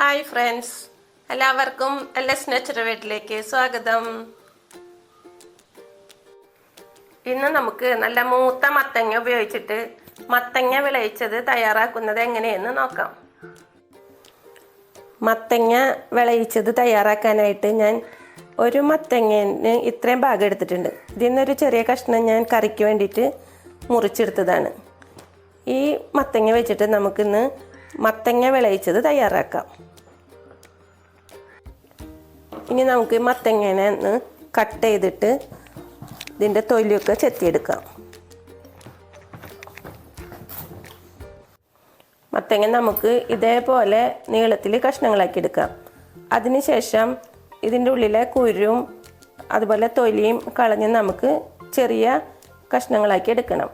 Hi friends. എല്ലാവർക്കും L S വീട്ടിലേക്ക് സ്വാഗതം. ഇന്ന് നമുക്ക് നല്ല മൂത്ത മത്തങ്ങ ഉപയോഗിച്ചിട്ട് മത്തങ്ങ വിളയിച്ചത് തയ്യാറാക്കുന്നത് എങ്ങനെയെന്ന് നോക്കാം. മത്തങ്ങ വിളയിച്ചത് തയ്യാറാക്കാനായിട്ട് ഞാൻ ഒരു മത്തങ്ങന് ഇത്രയും ഭാഗം എടുത്തിട്ടുണ്ട്. ഇതിൽ നിന്നൊരു ചെറിയ കഷ്ണം ഞാൻ കറിക്ക് വേണ്ടിയിട്ട് മുറിച്ചെടുത്തതാണ്. ഈ മത്തങ്ങ വെച്ചിട്ട് നമുക്കിന്ന് മത്തങ്ങ വിളയിച്ചത് തയ്യാറാക്കാം. ഇനി നമുക്ക് മത്തങ്ങനെ ഒന്ന് കട്ട് ചെയ്തിട്ട് ഇതിന്റെ തൊലിയൊക്കെ ചെത്തിയെടുക്കാം. മത്തങ്ങ നമുക്ക് ഇതേപോലെ നീളത്തിൽ കഷ്ണങ്ങളാക്കി എടുക്കാം. അതിനുശേഷം ഇതിന്റെ ഉള്ളിലെ കുരും അതുപോലെ തൊലിയും കളഞ്ഞ് നമുക്ക് ചെറിയ കഷ്ണങ്ങളാക്കി എടുക്കണം.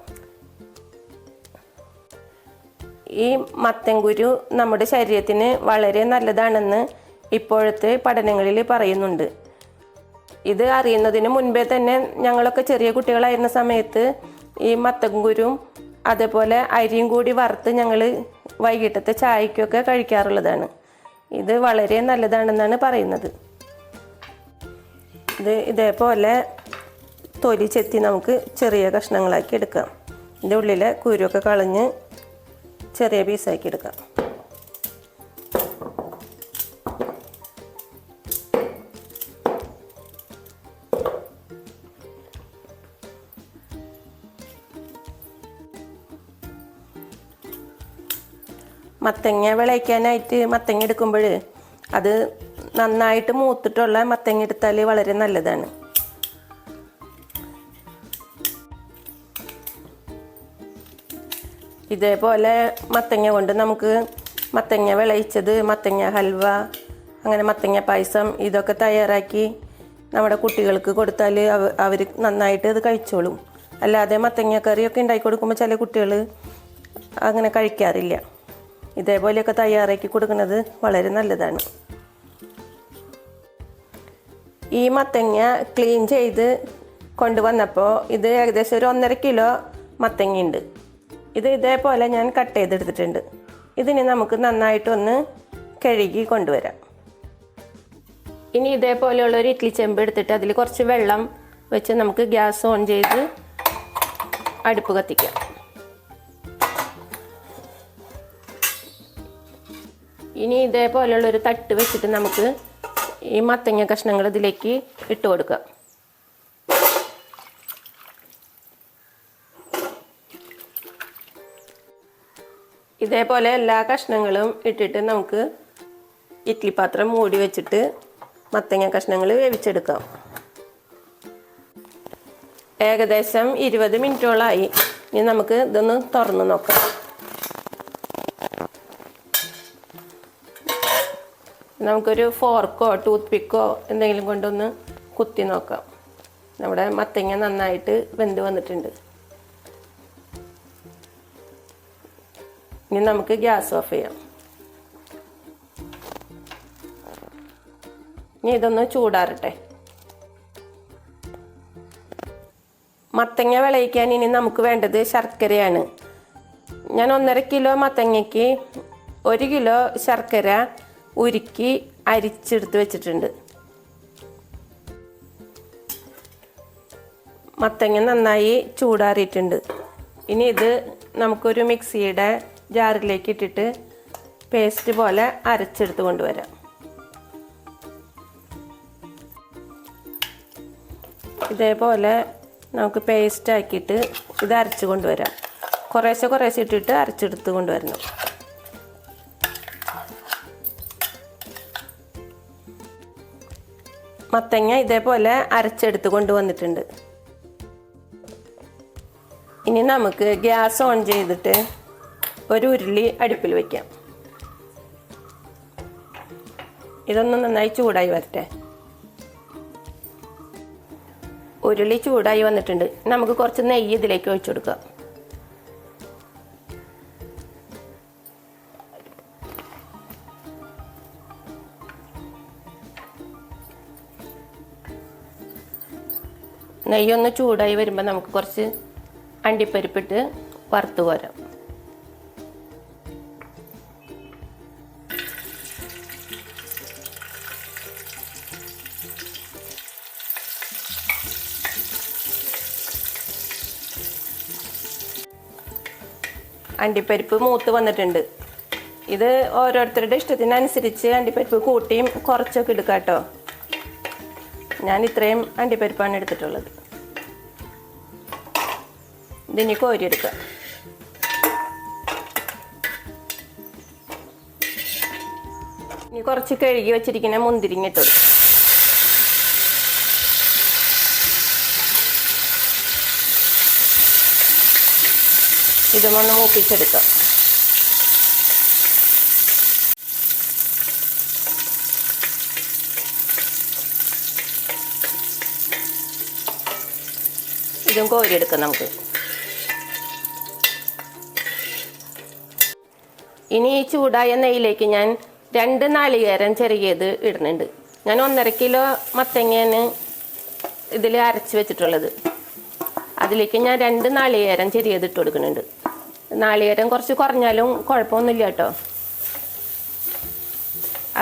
ഈ മത്തൻകുരു നമ്മുടെ ശരീരത്തിന് വളരെ നല്ലതാണെന്ന് ഇപ്പോഴത്തെ പഠനങ്ങളിൽ പറയുന്നുണ്ട്. ഇത് അറിയുന്നതിന് മുൻപേ തന്നെ ഞങ്ങളൊക്കെ ചെറിയ കുട്ടികളായിരുന്ന സമയത്ത് ഈ മത്തങ്കുരും അതേപോലെ അരിയും കൂടി വറുത്ത് ഞങ്ങൾ വൈകിട്ടത്തെ ചായക്കൊക്കെ കഴിക്കാറുള്ളതാണ്. ഇത് വളരെ നല്ലതാണെന്നാണ് പറയുന്നത്. ഇത് ഇതേപോലെ തൊലി ചെത്തി നമുക്ക് ചെറിയ കഷ്ണങ്ങളാക്കി എടുക്കാം. ഇതിന്റെ ഉള്ളിലെ കുരുവൊക്കെ കളഞ്ഞ് ചെറിയ പീസാക്കി എടുക്കാം. മത്തങ്ങ വിളയിക്കാനായിട്ട് മത്തങ്ങ എടുക്കുമ്പോൾ അത് നന്നായിട്ട് മൂത്തിട്ടുള്ള മത്തങ്ങ എടുത്താൽ വളരെ നല്ലതാണ്. ഇതേപോലെ മത്തങ്ങ കൊണ്ട് നമുക്ക് മത്തങ്ങ വിളയിച്ചത് മത്തങ്ങ ഹൽവ അങ്ങനെ മത്തങ്ങ പായസം ഇതൊക്കെ തയ്യാറാക്കി നമ്മുടെ കുട്ടികൾക്ക് കൊടുത്താൽ അവർ നന്നായിട്ട് അത് കഴിച്ചോളും. അല്ലാതെ മത്തങ്ങ കറിയൊക്കെ ഉണ്ടാക്കി കൊടുക്കുമ്പോൾ ചില കുട്ടികൾ അങ്ങനെ കഴിക്കാറില്ല. ഇതേപോലെയൊക്കെ തയ്യാറാക്കി കൊടുക്കുന്നത് വളരെ നല്ലതാണ്. ഈ മത്തങ്ങ ക്ലീൻ ചെയ്ത് കൊണ്ടുവന്നപ്പോൾ ഇത് ഏകദേശം ഒരു ഒന്നര കിലോ മത്തങ്ങയുണ്ട്. ഇത് ഇതേപോലെ ഞാൻ കട്ട് ചെയ്തെടുത്തിട്ടുണ്ട്. ഇതിന് നമുക്ക് നന്നായിട്ടൊന്ന് കഴുകി കൊണ്ടുവരാം. ഇനി ഇതേപോലെയുള്ള ഒരു ഇഡ്ലി ചെമ്പ് എടുത്തിട്ട് അതിൽ കുറച്ച് വെള്ളം വെച്ച് നമുക്ക് ഗ്യാസ് ഓൺ ചെയ്ത് അടുപ്പ് കത്തിക്കാം. ഇനി ഇതേപോലെയുള്ള ഒരു തട്ട് വെച്ചിട്ട് നമുക്ക് ഈ മത്തങ്ങ കഷ്ണങ്ങൾ ഇതിലേക്ക് ഇട്ട് കൊടുക്കാം. ഇതേപോലെ എല്ലാ കഷ്ണങ്ങളും ഇട്ടിട്ട് നമുക്ക് ഇഡ്ലി പാത്രം മൂടി വെച്ചിട്ട് മത്തങ്ങ കഷ്ണങ്ങൾ വേവിച്ചെടുക്കാം. ഏകദേശം ഇരുപത് മിനിറ്റോളായി. ഇനി നമുക്ക് ഇതൊന്ന് തുറന്ന് നോക്കാം. നമുക്കൊരു ഫോർക്കോ ടൂത്ത് പിക്കോ എന്തെങ്കിലും കൊണ്ടൊന്ന് കുത്തി നോക്കാം. നമ്മുടെ മത്തങ്ങ നന്നായിട്ട് വെന്ത് വന്നിട്ടുണ്ട്. ഇനി നമുക്ക് ഗ്യാസ് ഓഫ് ചെയ്യാം. ഇനി ഇതൊന്ന് ചൂടാറട്ടെ. മത്തങ്ങ വിളയിക്കാൻ ഇനി നമുക്ക് വേണ്ടത് ശർക്കരയാണ്. ഞാൻ ഒന്നര കിലോ മത്തങ്ങയ്ക്ക് ഒരു കിലോ ശർക്കര ഉരുക്കി അരിച്ചെടുത്ത് വെച്ചിട്ടുണ്ട്. മത്തങ്ങ നന്നായി ചൂടാറിയിട്ടുണ്ട്. ഇനി ഇത് നമുക്കൊരു മിക്സിയുടെ ജാറിലേക്ക് ഇട്ടിട്ട് പേസ്റ്റ് പോലെ അരച്ചെടുത്ത് കൊണ്ടുവരാം. ഇതേപോലെ നമുക്ക് പേസ്റ്റ് ആക്കിയിട്ട് ഇത് അരച്ച് കൊണ്ടുവരാം. കുറേശ്ശെ കുറേശ്ശെ ഇട്ടിട്ട് അരച്ചെടുത്ത് കൊണ്ടുവരണം. മത്തങ്ങ ഇതേപോലെ അരച്ചെടുത്ത് കൊണ്ടുവന്നിട്ടുണ്ട്. ഇനി നമുക്ക് ഗ്യാസ് ഓൺ ചെയ്തിട്ട് ഒരു ഉരുളി അടുപ്പിൽ വയ്ക്കാം ഇതൊന്ന് നന്നായി ചൂടായി വരട്ടെ. ഉരുളി ചൂടായി വന്നിട്ടുണ്ട്. നമുക്ക് കുറച്ച് നെയ്യ് ഇതിലേക്ക് ഒഴിച്ചു കൊടുക്കാം. നെയ്യൊന്ന് ചൂടായി വരുമ്പോൾ നമുക്ക് കുറച്ച് അണ്ടിപ്പരിപ്പിട്ട് വറുത്ത് പോരാം അണ്ടിപ്പരിപ്പ് മൂത്ത് വന്നിട്ടുണ്ട്. ഇത് ഓരോരുത്തരുടെ ഇഷ്ടത്തിനനുസരിച്ച് അണ്ടിപ്പരിപ്പ് കൂട്ടിയും കുറച്ചൊക്കെ എടുക്കാം കേട്ടോ ഞാൻ ഇത്രയും അണ്ടിപ്പരിപ്പാണ് എടുത്തിട്ടുള്ളത്. ഇതിനി കോരിയെടുക്കുക. ഇനി കുറച്ച് കഴുകി വെച്ചിരിക്കുന്ന മുന്തിരിങ്ങ ഇട്ടു കൊടുക്കാം. ഇതും ഒന്ന് മൂപ്പിച്ചെടുക്കാം ഇതും കോരിയെടുക്കാം നമുക്ക്. ഇനി ഈ ചൂടായ നെയ്യിലേക്ക് ഞാൻ രണ്ട് നാളികേരം ചെറിയത് ഇടുന്നുണ്ട്. ഞാൻ ഒന്നര കിലോ മത്തങ്ങയാണ് ഇതിൽ അരച്ച് വെച്ചിട്ടുള്ളത്. അതിലേക്ക് ഞാൻ രണ്ട് നാളികേരം ചെറിയത് ഇട്ട് കൊടുക്കുന്നുണ്ട്. നാളികേരം കുറച്ച് കുറഞ്ഞാലും കുഴപ്പമൊന്നുമില്ല കേട്ടോ.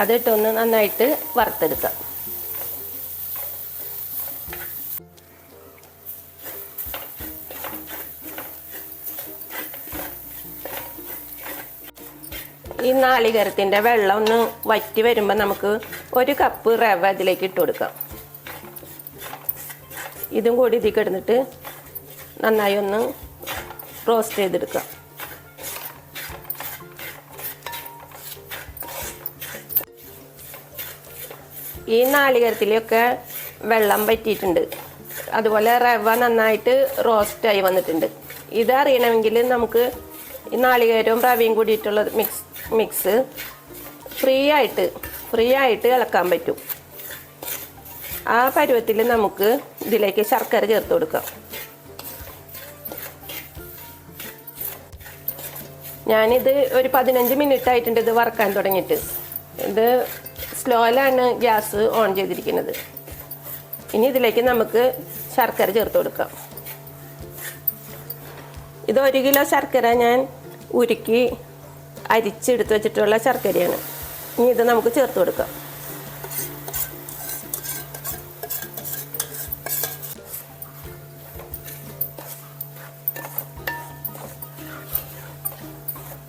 അതിട്ടൊന്ന് നന്നായിട്ട് വറുത്തെടുക്കാം. ഈ നാളികരത്തിന്റെ വെള്ളം ഒന്ന് വറ്റി വരുമ്പോൾ നമുക്ക് ഒരു കപ്പ് റവ അതിലേക്ക് ഇട്ട് കൊടുക്കാം. ഇതും കൂടി ഇതിൽ കിടന്നിട്ട് നന്നായി ഒന്ന് റോസ്റ്റ് ചെയ്തെടുക്കാം. ഈ നാളികേരത്തിലൊക്കെ വെള്ളം പറ്റിയിട്ടുണ്ട്. അതുപോലെ റവ നന്നായിട്ട് റോസ്റ്റായി വന്നിട്ടുണ്ട്. ഇത് അറിയണമെങ്കിൽ നമുക്ക് ഈ നാളികേരവും റവയും കൂടിയിട്ടുള്ള മിക്സ് മിക്സ് ഫ്രീ ആയിട്ട് ഫ്രീ ആയിട്ട് ഇളക്കാൻ പറ്റും. ആ പരുവത്തിൽ നമുക്ക് ഇതിലേക്ക് ശർക്കര ചേർത്ത് കൊടുക്കാം. ഞാനിത് ഒരു പതിനഞ്ച് മിനിറ്റ് ആയിട്ടുണ്ട് ഇത് വറക്കാൻ തുടങ്ങിയിട്ട്. ഇത് സ്ലോയിലാണ് ഗ്യാസ് ഓൺ ചെയ്തിരിക്കുന്നത്. ഇനി ഇതിലേക്ക് നമുക്ക് ശർക്കര ചേർത്ത് കൊടുക്കാം. ഇത് ഒരു കിലോ ശർക്കര ഞാൻ ഉരുക്കി അരിച്ചെടുത്ത് വെച്ചിട്ടുള്ള ശർക്കരയാണ്. ഇനി ഇത് നമുക്ക് ചേർത്ത് കൊടുക്കാം.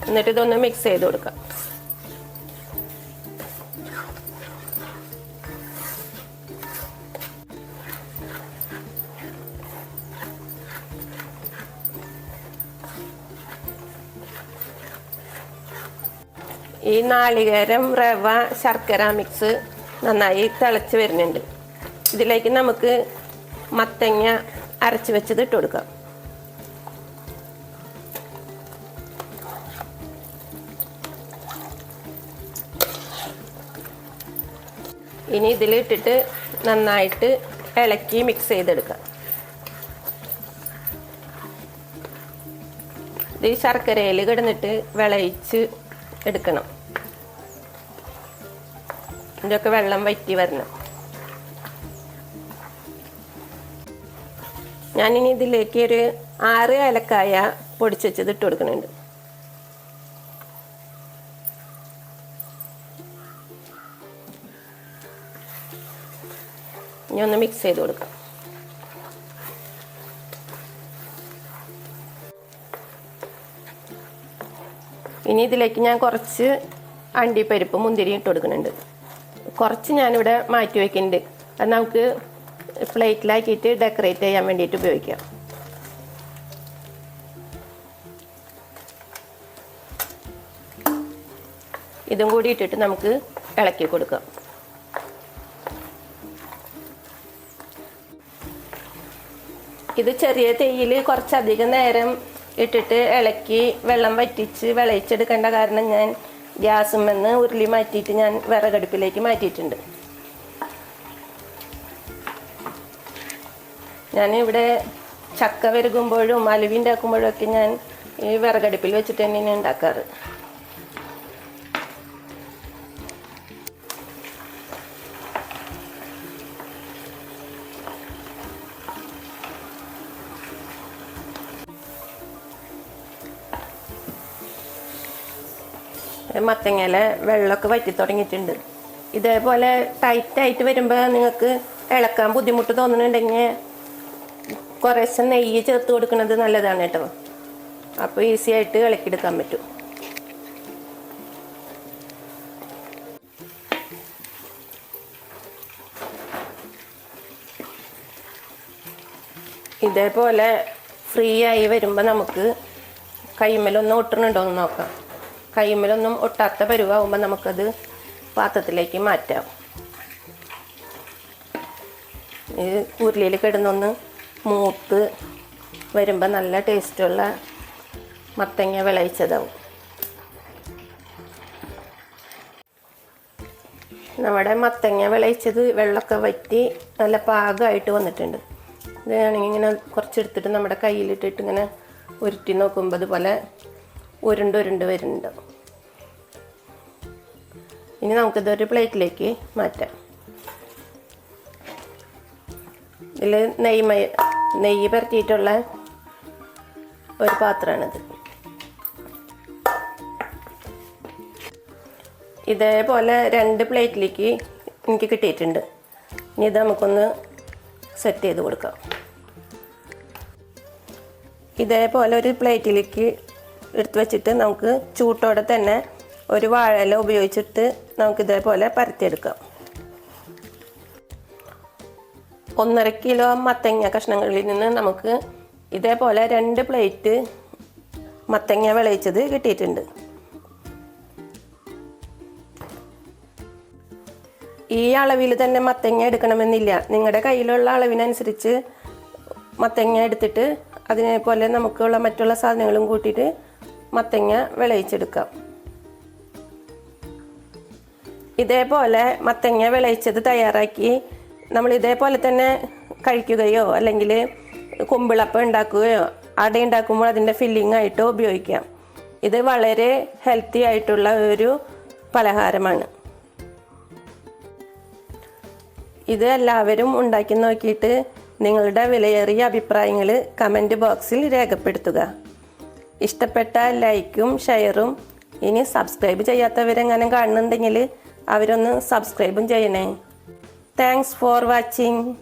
എന്നിട്ട് ഇതൊന്ന് മിക്സ് ചെയ്ത് കൊടുക്കാം. ഈ നാളികേരം റവ ശർക്കര മിക്സ് നന്നായി തിളച്ച് വരുന്നുണ്ട്. ഇതിലേക്ക് നമുക്ക് മത്തങ്ങ അരച്ച് വെച്ചത് ഇട്ട് കൊടുക്കാം. ഇനി ഇതിലിട്ടിട്ട് നന്നായിട്ട് ഇളക്കി മിക്സ് ചെയ്തെടുക്കാം. ഇത് ശർക്കരയിൽ കിടന്നിട്ട് വിളയിച്ച് എടുക്കണം. ഇതൊക്കെ വെള്ളം വറ്റി വരണം. ഞാനിനി ഇതിലേക്ക് ഒരു ആറ് ഏലക്കായ പൊടിച്ച് വെച്ചത് ഇട്ട് കൊടുക്കുന്നുണ്ട്. ഇനി ഒന്ന് മിക്സ് ചെയ്ത് കൊടുക്കാം. ഇനി ഇതിലേക്ക് ഞാൻ കുറച്ച് അണ്ടിപ്പരിപ്പ് മുന്തിരി ഇട്ട് കൊടുക്കുന്നുണ്ട്. കുറച്ച് ഞാനിവിടെ മാറ്റി വയ്ക്കുന്നുണ്ട് അത് നമുക്ക് പ്ലേറ്റിലാക്കിയിട്ട് ഡെക്കറേറ്റ് ചെയ്യാൻ വേണ്ടിയിട്ട് ഉപയോഗിക്കാം. ഇതും കൂടി ഇട്ടിട്ട് നമുക്ക് ഇളക്കി കൊടുക്കാം. ഇത് ചെറിയ തേയിൽ കുറച്ചധികം നേരം ഇട്ടിട്ട് ഇളക്കി വെള്ളം വറ്റിച്ച് വിളയിച്ചെടുക്കേണ്ട കാരണം ഞാൻ ഗ്യാസുമെന്ന് ഉരുളി മാറ്റിയിട്ട് ഞാൻ വിറകടുപ്പിലേക്ക് മാറ്റിയിട്ടുണ്ട്. ഞാൻ ഇവിടെ ചക്ക വരുകുമ്പോഴും അലുവി ഉണ്ടാക്കുമ്പോഴും ഒക്കെ ഞാൻ ഈ വിറകടുപ്പിൽ വെച്ചിട്ട് തന്നെയാണ് ഉണ്ടാക്കാറ്. മത്തങ്ങയില വെള്ളമൊക്കെ വറ്റി തുടങ്ങിയിട്ടുണ്ട്. ഇതേപോലെ ടൈറ്റായിട്ട് വരുമ്പോൾ നിങ്ങൾക്ക് ഇളക്കാൻ ബുദ്ധിമുട്ട് തോന്നുന്നുണ്ടെങ്കിൽ കുറേശ്ശെ നെയ്യ് ചേർത്ത് കൊടുക്കുന്നത് നല്ലതാണ് കേട്ടോ. അപ്പോൾ ഈസി ആയിട്ട് ഇളക്കിയെടുക്കാൻ പറ്റും. ഇതേപോലെ ഫ്രീ ആയി വരുമ്പോൾ നമുക്ക് കൈമലൊന്നും ഒട്ടുന്നുണ്ടോ എന്ന് നോക്കാം. കൈമലൊന്നും ഒട്ടാത്ത പരുവാകുമ്പോൾ നമുക്കത് പാത്രത്തിലേക്ക് മാറ്റാം. ഈ ഉരുളിയിൽ കിടന്നൊന്ന് മൂത്ത് വരുമ്പോൾ നല്ല ടേസ്റ്റുള്ള മത്തങ്ങ വിളയിച്ചതാവും. നമ്മുടെ മത്തങ്ങ വിളയിച്ചത് വെള്ളമൊക്കെ വറ്റി നല്ല പാകമായിട്ട് വന്നിട്ടുണ്ട്. ഇതാണെങ്കിൽ ഇങ്ങനെ കുറച്ചെടുത്തിട്ട് നമ്മുടെ കയ്യിലിട്ടിട്ട് ഇങ്ങനെ ഉരുട്ടി നോക്കുമ്പോൾ അതുപോലെ ഉരുണ്ട് ഉരുണ്ട് വരുന്നുണ്ട്. ഇനി നമുക്കിതൊരു പ്ലേറ്റിലേക്ക് മാറ്റാം. ഇതിൽ നെയ്യ് നെയ്യ് പരത്തിയിട്ടുള്ള ഒരു പാത്രമാണിത്. ഇതേപോലെ രണ്ട് പ്ലേറ്റിലേക്ക് എനിക്ക് കിട്ടിയിട്ടുണ്ട്. ഇനി ഇത് നമുക്കൊന്ന് സെറ്റ് ചെയ്ത് കൊടുക്കാം. ഇതേപോലെ ഒരു പ്ലേറ്റിലേക്ക് എടുത്ത് വെച്ചിട്ട് നമുക്ക് ചൂട്ടോടെ തന്നെ ഒരു വാഴയില ഉപയോഗിച്ചിട്ട് നമുക്ക് ഇതേപോലെ പരത്തിയെടുക്കാം. ഒന്നര കിലോ മത്തങ്ങ കഷ്ണങ്ങളിൽ നിന്ന് നമുക്ക് ഇതേപോലെ രണ്ട് പ്ലേറ്റ് മത്തങ്ങ വിളയിച്ചത് കിട്ടിയിട്ടുണ്ട്. ഈ അളവിൽ തന്നെ മത്തങ്ങ എടുക്കണമെന്നില്ല. നിങ്ങളുടെ കയ്യിലുള്ള അളവിനനുസരിച്ച് മത്തങ്ങ എടുത്തിട്ട് അതിനെപ്പോലെ നമുക്കുള്ള മറ്റുള്ള സാധനങ്ങളും കൂട്ടിയിട്ട് മത്തങ്ങ വിളയിച്ചെടുക്കാം ഇതേപോലെ മത്തങ്ങ വിളയിച്ചത് തയ്യാറാക്കി നമ്മൾ ഇതേപോലെ തന്നെ കഴിക്കുകയോ അല്ലെങ്കിൽ കുമ്പിളപ്പം ഉണ്ടാക്കുകയോ അട ഉണ്ടാക്കുമ്പോൾ അതിന്റെ ഫില്ലിംഗ് ആയിട്ടോ ഉപയോഗിക്കാം. ഇത് വളരെ ഹെൽത്തി ആയിട്ടുള്ള ഒരു പലഹാരമാണ്. ഇത് എല്ലാവരും ഉണ്ടാക്കി നോക്കിയിട്ട് നിങ്ങളുടെ വിലയേറിയ അഭിപ്രായങ്ങൾ കമന്റ് ബോക്സിൽ രേഖപ്പെടുത്തുക. ഇഷ്ടപ്പെട്ട ലൈക്കും ഷെയറും. ഇനി സബ്സ്ക്രൈബ് ചെയ്യാത്തവരെങ്ങനെ കാണുന്നുണ്ടെങ്കിൽ അവരൊന്ന് സബ്സ്ക്രൈബും ചെയ്യണേ. Thanks for watching